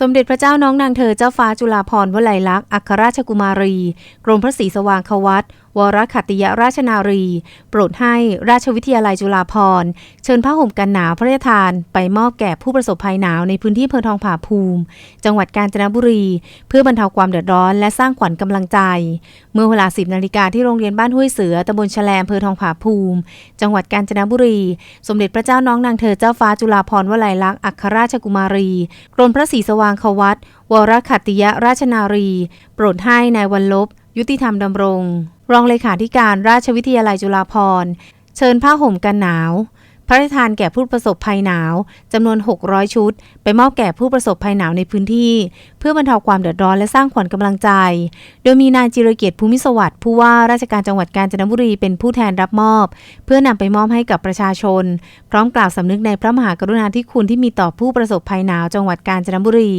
สมเด็จพระเจ้าน้องนางเธอเจ้าฟ้าจุฬาภรณ์วลัยลักษณ์อัครราชกุมารี กรมพระศรีสว่างควัตวรขัตติยราชนารี โปรดให้ราชวิทยาลัยจุฬาภรณ์เชิญผ้าห่มกันหนาวพระราชทาน ไปมอบแก่ผู้ประสบภัยหนาวในพื้นที่อำเภอทองผาภูมิ จังหวัดกาญจนบุรี เพื่อบรรเทาความเดือดร้อนและสร้างขวัญกำลังใจ เมื่อเวลา 10นาฬิกาที่โรงเรียนบ้านห้วยเสือตำบลแฉลมอำเภอทองผาภูมิ จังหวัดกาญจนบุรี สมเด็จพระเจ้าน้องนางเธอเจ้าฟ้าจุฬาภรณ์วลัยลักษณ์อัครราชกุมารีกรมพระศรีสว่างควัตวรขัติยราชนารี โปรดให้นายวันลบ ยุติธรรมดำรง รองเลขาธิการราชวิทยาลัยจุฬาภรณ์ เชิญผ้าห่มกันหนาว พระราชทานแก่ผู้ประสบภัยหนาวจำนวน 600 ชุด ไปมอบแก่ผู้ประสบภัยหนาวในพื้นที่ เพื่อบรรเทาความเดือดร้อนและสร้างขวัญกำลังใจ โดยมีนายจิรเกียรติภูมิสวัสดิ์ผู้ว่าราชการจังหวัดกาญจนบุรีเป็นผู้แทนรับมอบ เพื่อนำไปมอบให้กับประชาชน พร้อมกล่าวสำนึกในพระมหากรุณาธิคุณที่มีต่อผู้ประสบภัยหนาวจังหวัดกาญจนบุรี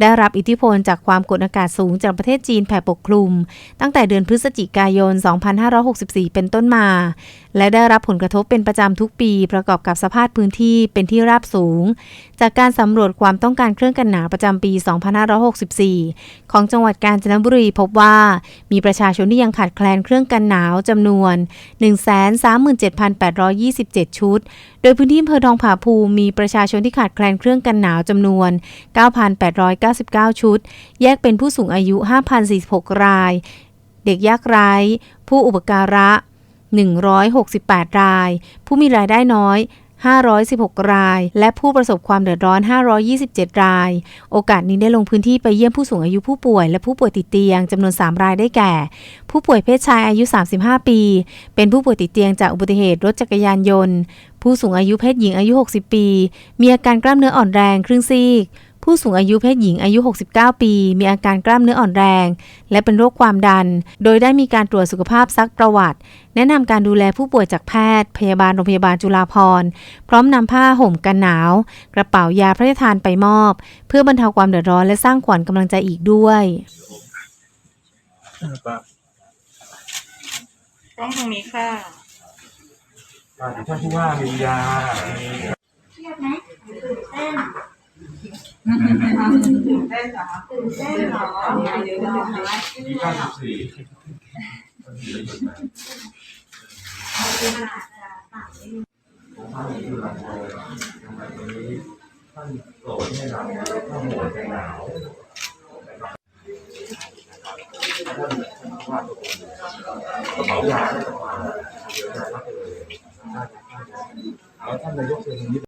ได้รับอิทธิพลจากความกดอากาศสูงจากประเทศจีนแผ่ปกคลุม ตั้งแต่เดือนพฤศจิกายน 2564 เป็นต้นมา และได้รับผลกระทบเป็นประจำทุกปีประกอบกับสภาพพื้นที่เป็นที่ราบสูง จากการสำรวจความต้องการเครื่องกันหนาวประจำปี 2564 ของจังหวัดกาญจนบุรีพบว่า มีประชาชนที่ยังขาดแคลนเครื่องกันหนาวจำนวน 137,827 ชุด โดยพื้นที่อำเภอทองผาภูมิมีประชาชนที่ขาดแคลนเครื่องกันหนาวจำนวน 9,899 ชุด แยกเป็นผู้สูงอายุ 5,046 ราย เด็กยากไร้ ผู้อุปการะ 168 ราย ผู้มีรายได้น้อย 516 ราย และผู้ประสบความเดือดร้อน 527 ราย โอกาสนี้ได้ลงพื้นที่ไปเยี่ยมผู้สูงอายุผู้ป่วยและผู้ป่วยติดเตียงจำนวน 3 รายได้แก่ ผู้ป่วยเพศชายอายุ 35 ปี เป็นผู้ป่วยติดเตียงจากอุบัติเหตุรถจักรยานยนต์ ผู้สูงอายุเพศหญิงอายุ 60 ปี มีอาการกล้ามเนื้ออ่อนแรงครึ่งซีก ผู้สูงอายุเพศหญิงอายุ 69 ปี มีอาการกล้ามเนื้ออ่อนแรง และเป็นโรคความดัน โดยได้มีการตรวจสุขภาพซักประวัติ แนะนำการดูแลผู้ป่วยจากแพทย์ พยาบาลโรงพยาบาลจุฬาภรณ์พร้อมนำผ้าห่มกันหนาว กระเป๋ายาพระราชทานไปมอบ เพื่อบรรเทาความเดือดร้อนและสร้างขวัญกำลังใจอีกด้วยป้ากล้องตรงนี้ค่ะป้าท่านผู้ว่ามียามี เครียดไหมตื่นเต้น ตื่นเต้นเหรอตื่นเต้นเหรอเดี๋ยวเดี๋ยวเดี๋ยวมีเก้าสิบสี่ท่านอยู่หลังโบทำไมตรงนี้ท่านโปรดให้เราข้าหัวใจหนาวท่านว่ากระเป๋ายาได้ประมาณเดียวกันเลยแล้วท่านนายกเชิญตรงนี้